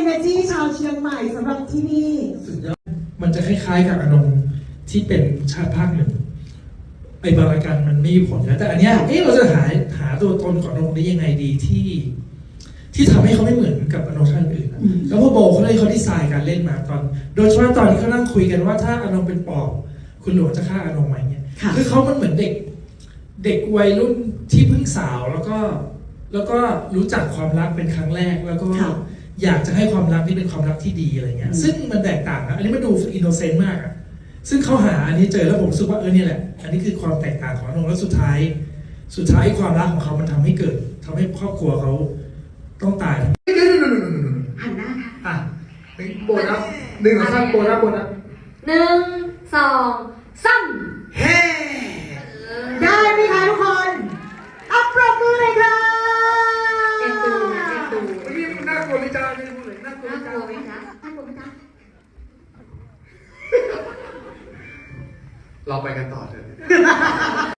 energy ชาวเชียงใหม่สำหรับที่นี่ สุดยอดมันจะคล้ายๆกับอนงที่เป็นชาติภาคหนึ่งไอ้บารากันมันไม่มีผลนะแต่อันเนี้ยเอ๊ะเราจะหาหาตัวตนของอนงได้ยังไงดีที่ ที่ทำให้เขาไม่เหมือนกับอนงชาติอื่นอะอืมแล้วพอโบเขาเลยเขาดีไซน์การเล่นมาตอน โดยเฉพาะตอนที่เขานั่งคุยกันว่าถ้าอนงเป็นปอบคุณหลวงจะฆ่าอนงไหมเนี่ยค่ะคือเขามันเหมือนเด็ก เด็กวัยรุ่นที่เพิ่งสาวแล้วก็ แล้วก็รู้จักความรักเป็นครั้งแรกแล้วก็ ค่ะ อยากจะให้ความรักนี่เป็นความรักที่ดีอะไรเงี้ยอืมซึ่งมันแตกต่างนะอันนี้มันดูอินโนเซนต์มากอะซึ่งเขาหาอันนี้เจอแล้วผมรู้สึกว่าเออเนี่ยแหละ อันนี้คือความแตกต่างของอนงแล้วสุดท้าย สุดท้ายความรักของเขามันทำให้เกิดทำให้ครอบครัวเขาต้องตายหันหน้าค่ะอะโบนัสหนึ่งสองโบนัสโบนัสหนึ่งสองสาม ไม่จ้าไม่ได้พูดเลยน่ากลัวน่าไม่กจ้าลัวไหมคะน่ากลัวไหมคะเราไปกันต่อเถอะ